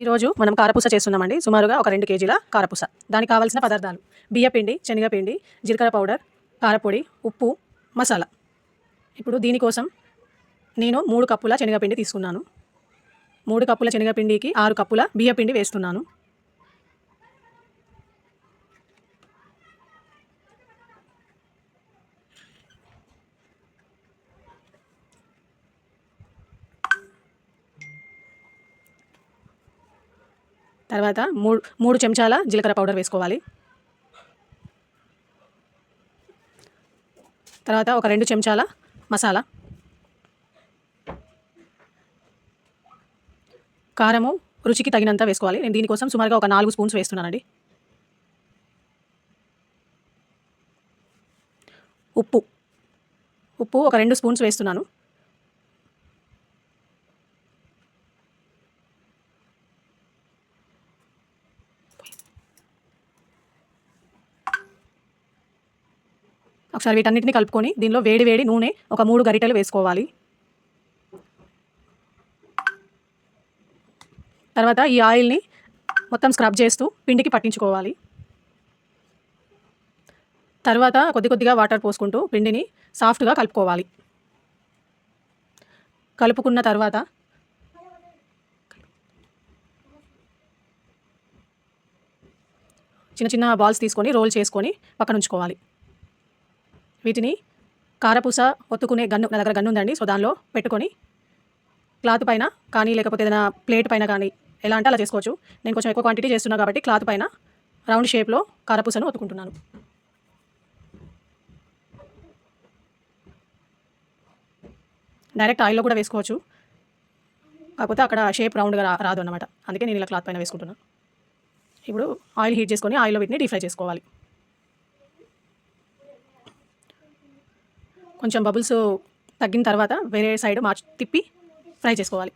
ఈరోజు మనం కారపూస చేస్తున్నామండి. సుమారుగా ఒక రెండు కేజీల కారపూస. దానికి కావాల్సిన పదార్థాలు బియ్యపిండి శనగపిండి జీలకర్ర పౌడర్ కారపొడి ఉప్పు మసాలా. ఇప్పుడు దీనికోసం నేను మూడు కప్పుల శనగపిండి తీసుకున్నాను. మూడు కప్పుల శనగపిండికి ఆరు కప్పుల బియ్యపిండి వేస్తున్నాను. తర్వాత మూడు మూడు చెంచాల జీలకర్ర పౌడర్ వేసుకోవాలి. తర్వాత ఒక రెండు చెంచాల మసాలా. కారము రుచికి తగినంత వేసుకోవాలి. నేను దీనికోసం సుమారుగా ఒక నాలుగు స్పూన్స్ వేస్తున్నానండి. ఉప్పు ఉప్పు ఒక రెండు స్పూన్స్ వేస్తున్నాను. ఒకసారి వీటన్నిటిని కలుపుకొని దీనిలో వేడి వేడి నూనె ఒక మూడు గరిటెలు వేసుకోవాలి. తర్వాత ఈ ఆయిల్ని మొత్తం స్క్రబ్ చేస్తూ పిండికి పట్టించుకోవాలి. తర్వాత కొద్ది కొద్దిగా వాటర్ పోసుకుంటూ పిండిని సాఫ్ట్గా కలుపుకోవాలి. కలుపుకున్న తర్వాత చిన్న చిన్న బాల్స్ తీసుకొని రోల్ చేసుకొని పక్కన ఉంచుకోవాలి వీటిని కారపూస ఒత్తుకునే గన్ను నా దగ్గర గన్ను ఉందండి సో దానిలో పెట్టుకొని క్లాత్ పైన కానీ లేకపోతే ఏదైనా ప్లేట్ పైన కానీ ఎలా అంటే అలా చేసుకోవచ్చు. నేను కొంచెం ఎక్కువ క్వాంటిటీ చేస్తున్నా కాబట్టి క్లాత్ పైన రౌండ్ షేప్లో కారపూసను ఒత్తుకుంటున్నాను. డైరెక్ట్ ఆయిల్లో కూడా వేసుకోవచ్చు. కాకపోతే అక్కడ షేప్ రౌండ్గా రా రాదు అన్నమాట. అందుకే నేను ఇలా క్లాత్ పైన వేసుకుంటున్నాను ఇప్పుడు ఆయిల్ హీట్ చేసుకొని ఆయిల్లో వీటిని డీప్ ఫ్రై చేసుకోవాలి. కొంచెం బబుల్స్ తగ్గిన తర్వాత వేరే సైడ్ మార్చి తిప్పి ఫ్రై చేసుకోవాలి.